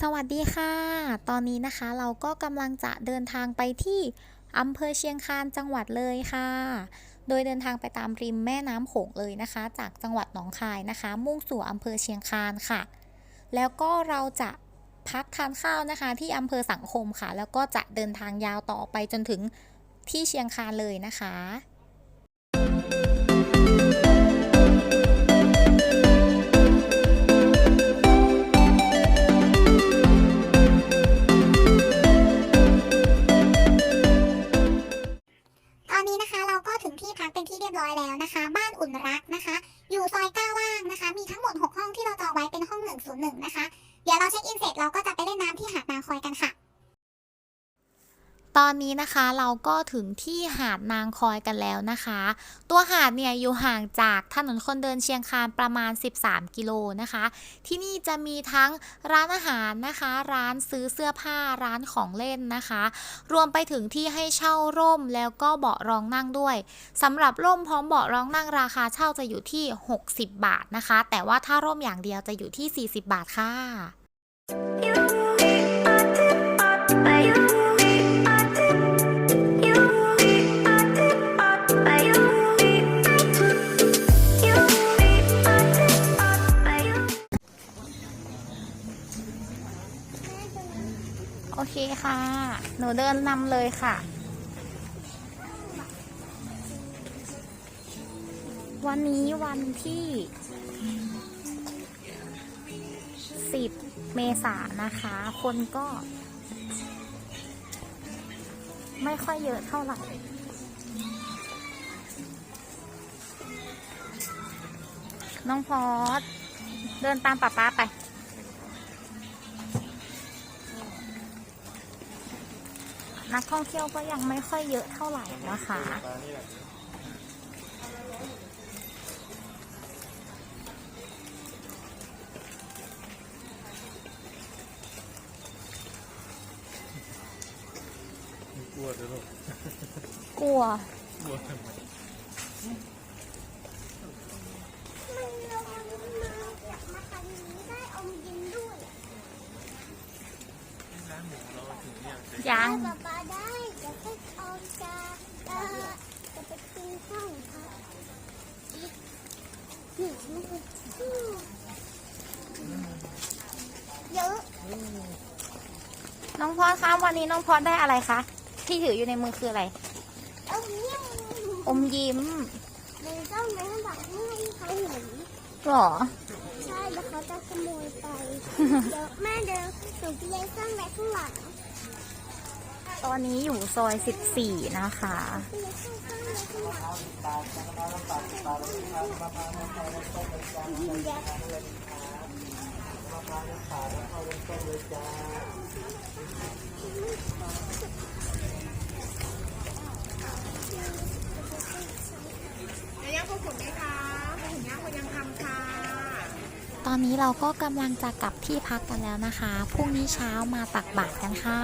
สวัสดีค่ะ ตอนนี้นะคะเราก็กำลังจะเดินทางไปที่อำเภอเชียงคานจังหวัดเลยค่ะ โดยเดินทางไปตามริมแม่น้ำโขงเลยนะคะ จากจังหวัดหนองคายนะคะ มุ่งสู่อำเภอเชียงคานค่ะ แล้วก็เราจะพักทานข้าวนะคะ ที่อำเภอสังคมค่ะ แล้วก็จะเดินทางยาวต่อไปจนถึงที่เชียงคานเลยนะคะ แล้วนะคะ บ้านอุ่นรักนะคะ อยู่ซอยก้าว่างนะคะ มีทั้งหมด 6 ห้องที่เราจองไว้เป็นห้อง 101 นะคะ ตอนนี้นะคะเราก็ถึงที่หาดนางคอยกันแล้วนะคะ ตัวหาดเนี่ยอยู่ห่างจากถนนคนเดินเชียงคานประมาณ 13 กิโลนะคะ ที่นี่จะมีทั้งร้านอาหารนะคะ ร้านซื้อเสื้อผ้าร้านของเล่นนะคะ รวมไปถึงที่ให้เช่าร่มแล้วก็เบาะรองนั่งด้วยสำหรับร่มพร้อมเบาะรองนั่งราคาเช่าจะอยู่ที่ 60 บาทนะคะ แต่ว่าถ้าร่มอย่างเดียวจะอยู่ที่ 40 บาทค่ะ โอเคค่ะ หนูเดินนำเลยค่ะ วันนี้วันที่ 10 เมษายนนะคะ คนก็ ไม่ค่อยเยอะเท่าไหร่น้องพอดเดินตามป๊าป๊าไป นักท่องเที่ยวก็ยังไม่ค่อยเยอะเท่าไหร่นะคะ กลัวจะลูกกลัว กลัวทำไมมันลงมาจากมาทางนี้ได้อมยิ้มด้วยร้านหมูเราถึงยังจะยัง ป๊าป๊า จะไปกินข้าวค่ะนี่มันเยอะน้องพอดคะวันนี้น้องพอดได้อะไรคะที่ถืออยู่ในมือคืออะไรเอาเนี่ยอมยิ้มมันต้องไม่ให้แบบไม่ให้เขาเห็นหรอใช่แล้วเขาจะขโมยไปเดี๋ยวแม่เดินหนูจะเลี้ยงซ่อนไว้ข้างหลัง ตอนนี้อยู่ซอย 14 นะคะ อนไว้ข้างหลังยิ้มแย้ม ต อนนี้เราก็กำลังจะกลับที่พักกันแล้วนะคะ พรุ่งนี้เช้ามาตักบาตรกันค่ะ